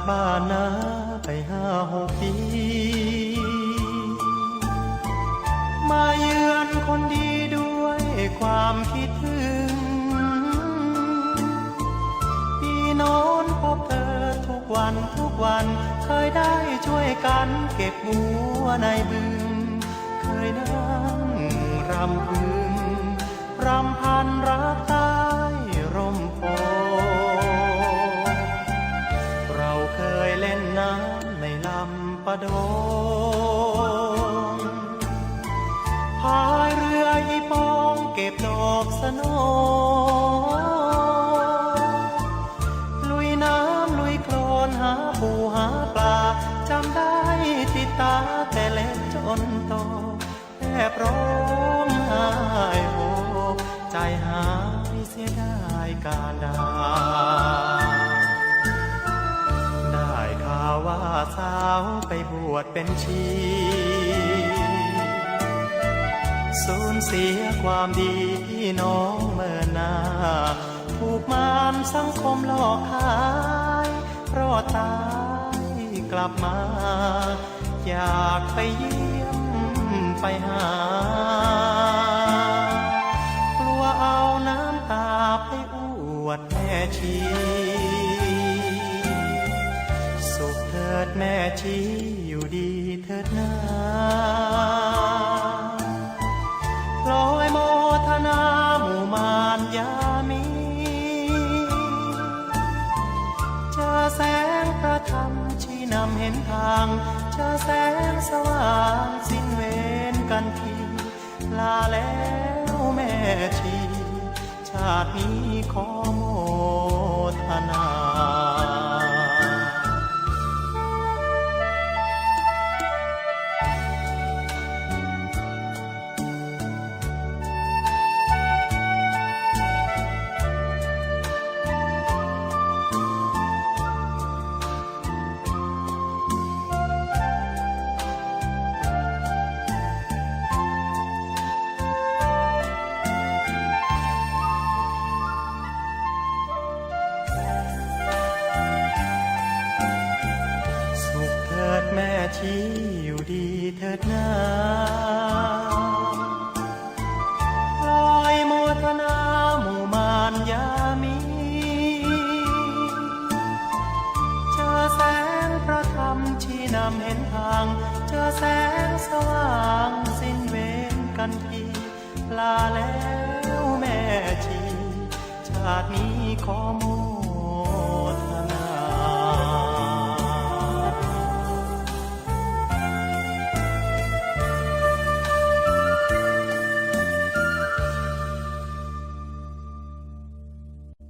ากบ้านนาไปห้าหกปี มาเยือนคนดีด้วยความคิดถึงพี่โน้นพบเธอทุกวันทุกวัน เคยได้ช่วยกันเก็บบัวในบึง เคยนั่งรำำปะดงพายเรืออีปองเก็บดอกสโนลุยน้ำลุยโคลนหาปูหาปลาจำได้ติดตาแต่เล็กจนโตแทบร้องไห้โฮใจหายเสียไดายการดาได้ข่าวว่าสา ไปบวชเป็นชีสูญเสียความดีที่น้องเมื่อนาถูกมารสังคมหลอกขายรอดตายกลับมา อยากไปเยี่ยมไปหากลัวเอาน้ำตาไปอวดแม่ชี ถิดแม่ชีอยู่ดีเถิดนาลอยโมทนาหมู่มารยามีเจอแสงพระธรรมชี้นำเห็นทาง เจอแสงสว่างสิ้นเวรกันทีลาแล้วแม่ชี ชาตินี้ขอโมทนา ชีอยู่ดีเถิดนาลอยโมทนาหมู่มารยามีเจอแสงพระธรรมชี้นำเห็นทาง เจอแสงสว่างสิ้นเวรกันทีลาแล้วแม่ชี ชาตินี้ขอโม